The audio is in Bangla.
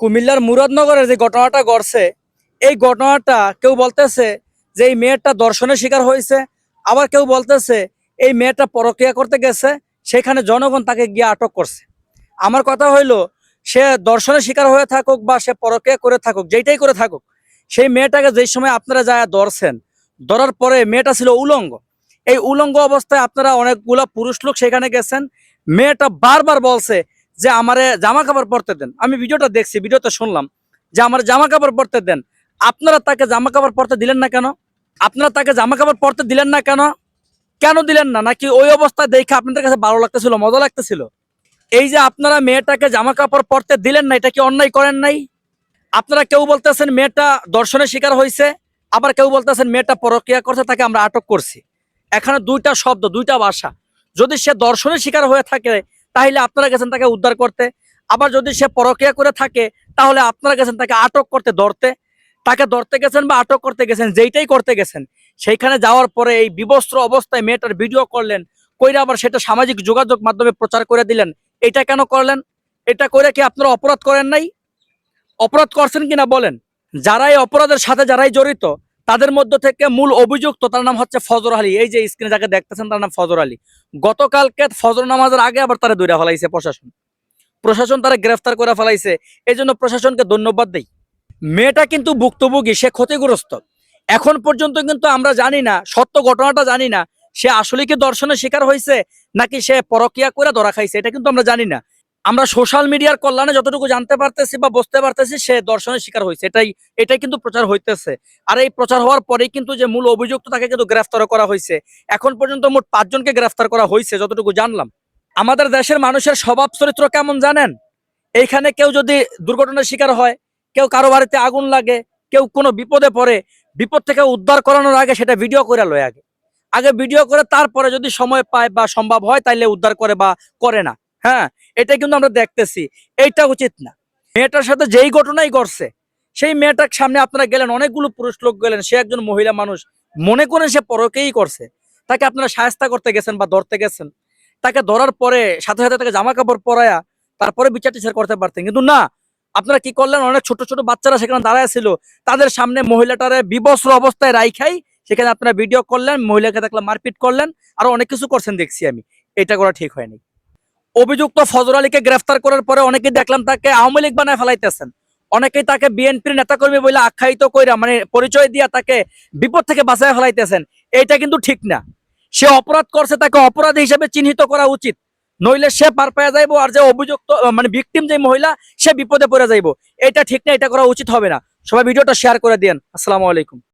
কুমিল্লার মুরাদনগরের যে ঘটনাটা ঘটছে, এই ঘটনাটা কেউ বলতেছে যে এই মেয়েটা দর্শনের শিকার হয়েছে। আবার কেউ বলতেছে এই মেয়েটা পরক্রিয়া করতে গেছে, সেখানে জনগণ তাকে গিয়ে আটক করছে। আমার কথা হইল, সে দর্শনের শিকার হয়ে থাকুক বা সে পরক্রিয়া করে থাকুক, যেইটাই করে থাকুক, সেই মেয়েটাকে যেই সময় আপনারা যায় ধরছেন, ধরার পরে মেয়েটা ছিল উলঙ্গ। এই উলঙ্গ অবস্থায় আপনারা অনেকগুলা পুরুষ লোক সেখানে গেছেন। মেয়েটা বারবার বলছে যে আমারে জামা কাপড় পরতে দেন। আমি ভিডিওটা দেখছি, ভিডিওতে শুনলাম যে আমার জামা কাপড় পরতে দেন। আপনারা তাকে জামা কাপড় পরতে দিলেন না কেন? আপনারা তাকে জামা কাপড় পরতে দিলেন না কেন? কেন দিলেন না? নাকি ওই অবস্থায় দেখে আপনাদের কাছে ভালো লাগতেছিল, মজা লাগতেছিল? এই যে আপনারা মেয়েটাকে জামা কাপড় পরতে দিলেন না, এটা কি অন্যায় করেন নাই? আপনারা কেউ বলতেছেন মেয়েটা দর্শনের শিকার হয়েছে আবার কেউ বলতেছেন মেয়েটা পরক্রিয়া করছে, তাকে আমরা আটক করছি। এখানে দুইটা শব্দ, দুইটা ভাষা। যদি সে দর্শনের শিকার হয়ে থাকে তাহলে আপনারা গেছেন তাকে উদ্ধার করতে। আবার যদি সে পরক্রিয়া করে থাকে, তাহলে আপনারা গেছেন তাকে আটক করতে, ধরতে। তাকে ধরতে গেছেন বা আটক করতে গেছেন, যেইটাই করতে গেছেন, সেইখানে যাওয়ার পরে এই বিবস্ত্র অবস্থায় মেয়েটার ভিডিও করলেন, কইরা আবার সেটা সামাজিক যোগাযোগ মাধ্যমে প্রচার করে দিলেন। এটা কেন করলেন? এটা করে কি আপনারা অপরাধ করেন নাই? অপরাধ করছেন কিনা বলেন? যারাই অপরাধের সাথে যারাই জড়িত তাদের মধ্য থেকে মূল অভিযুক্ত, তার নাম হচ্ছে ফজর আলী। এই যে স্ক্রিনে যাকে দেখতেছেন, তার নাম ফজর আলী। গতকালকে ফজর নামাজের আগে আবার তারা দৌড়া ফেলাইছে প্রশাসন। প্রশাসন তারা গ্রেফতার করে ফেলাইছে। এই জন্য প্রশাসনকে ধন্যবাদ দেই। মেয়েটা কিন্তু ভুক্তভোগী, সে ক্ষতিগ্রস্ত। এখন পর্যন্ত কিন্তু আমরা জানি না, সত্য ঘটনাটা জানি না, সে আসলে কি দর্শনের শিকার হয়েছে নাকি সে পরকিয়া করে ধরা খাইছে, এটা কিন্তু আমরা জানি না। আমরা সোশ্যাল মিডিয়ার কল্যাণে যতটুকু জানতে পারতেছি বা বুঝতে পারতেছি, সে দর্শনের শিকার হয়েছে। এটাই এটাই কিন্তু প্রচার হইতেছে। আর এই প্রচার হওয়ার পরেই কিন্তু যে মূল অভিযুক্ত তাকে কিন্তু গ্রেফতার করা হয়েছে, এখন পর্যন্ত মোট পাঁচজনকে গ্রেফতার করা হয়েছে, যতটুকু জানলাম। আমাদের দেশের মানুষের স্বভাব চরিত্র কেমন জানেন? এইখানে কেউ যদি দুর্ঘটনার শিকার হয়, কেউ কারও বাড়িতে আগুন লাগে, কেউ কোনো বিপদে পড়ে, বিপদ থেকে উদ্ধার করানোর আগে সেটা ভিডিও করে লয় আগে। আগে ভিডিও করে তারপরে যদি সময় পায় বা সম্ভব হয় তাইলে উদ্ধার করে বা করে না। হ্যাঁ এটা কিন্তু আমরা দেখতেছি। এইটা উচিত না। মেয়েটার সাথে যেই ঘটনাই ঘটছে, সেই মেয়েটার সামনে আপনারা গেলেন, অনেকগুলো পুরুষ লোক গেলেন, সে একজন মহিলা মানুষ, মনে করেন সে পরকেই করছে। তাকে আপনারা সাহায্য করতে গেছেন বা ধরতে গেছেন। তাকে ধরার পরে সাথে সাথে তাকে জামা কাপড় পরায়া তারপরে বিচার টিচার করতে পারতেন। কিন্তু না, আপনারা কি করলেন? অনেক ছোট ছোট বাচ্চারা সেখানে দাঁড়ায় ছিল। তাদের সামনে মহিলাটারে বিবস্ত্র অবস্থায় রাইখাই সেখানে আপনারা ভিডিও করলেন, মহিলাকে দেখলাম মারপিট করলেন, আর অনেক কিছু করছেন দেখছি আমি। এটা করা ঠিক হয়নি। অভিযুক্ত ফজর আলীকে গ্রেফতার করার পরে অনেকে দেখলাম তাকে আওয়ামী লীগ বানায় ফেলাইতেছেন। অনেকেই তাকে বিএনপির নেতাকর্মী বলে আখ্যায়িত কইরা মানে পরিচয় দিয়া তাকে বিপদ থেকে বাঁচায় ফেলাইতেছেন। এইটা কিন্তু ঠিক না। সে অপরাধ করছে তাকে অপরাধী হিসেবে চিহ্নিত করা উচিত। নইলে সে পার পেয়ে যাইবো আর যে অভিযুক্ত মানে ভিকটিম যে মহিলা, সে বিপদে পড়ে যাইবো। এটা ঠিক না, এটা করা উচিত হবে না। সবাই ভিডিওটা শেয়ার করে দিন আসসালামু আলাইকুম।